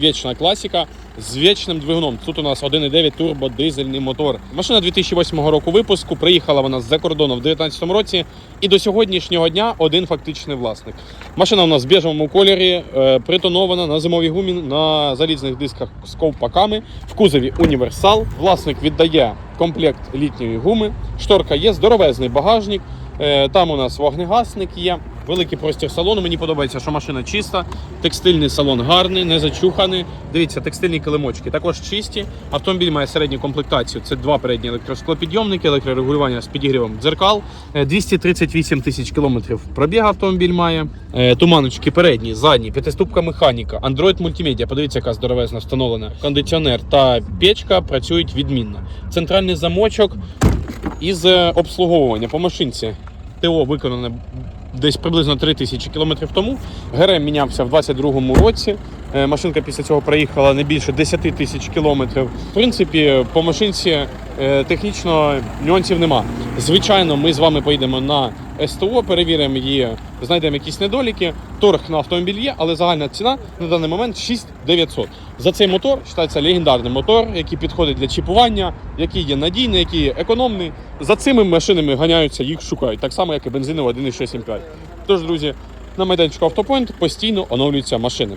Вічна класика з вічним двигуном. Тут у нас 1,9 турбодизельний мотор. Машина 2008 року випуску. Приїхала вона з-за кордону в 2019 році. І до сьогоднішнього дня один фактичний власник. Машина у нас в біжевому кольорі, е, притонована на зимовій гумі на залізних дисках з ковпаками. В кузові універсал. Власник віддає комплект літньої гуми. Шторка є, здоровезний багажник. Е, Там у нас вогнегасник є. Великий простір салону. Мені подобається, що машина чиста. Текстильний салон гарний, не зачуханий. Дивіться, текстильні килимочки також чисті. Автомобіль має середню комплектацію. Це два передні електросклопідйомники, електрорегулювання з підігрівом дзеркал. Е, 238 тисяч кілометрів пробіг автомобіль має. Е, Туманочки передні, задні, п'ятиступка механіка, Android мультимедіа. Подивіться, яка здоровезна встановлена. Кондиціонер та печка працюють відмінно. Центральний замочок із е, обслуговування по машинці. ТО виконане десь приблизно 3 тисячі кілометрів тому. ГРМ мінявся в 22-му році. Е, Машинка після цього проїхала не більше 10 тисяч кілометрів. В принципі, по машинці технічно нюансів нема. Звичайно, ми з вами поїдемо на СТО, перевіримо її, знайдемо якісь недоліки. Торг на автомобіль є, але загальна ціна на даний момент 6900. За цей мотор вважається легендарний мотор, який підходить для чіпування, який є надійний, який є економний. За цими машинами ганяються, їх шукають, так само, як і бензиновий 1.6 Тож, друзі, на майданчику Автопоінт постійно оновлюються машини.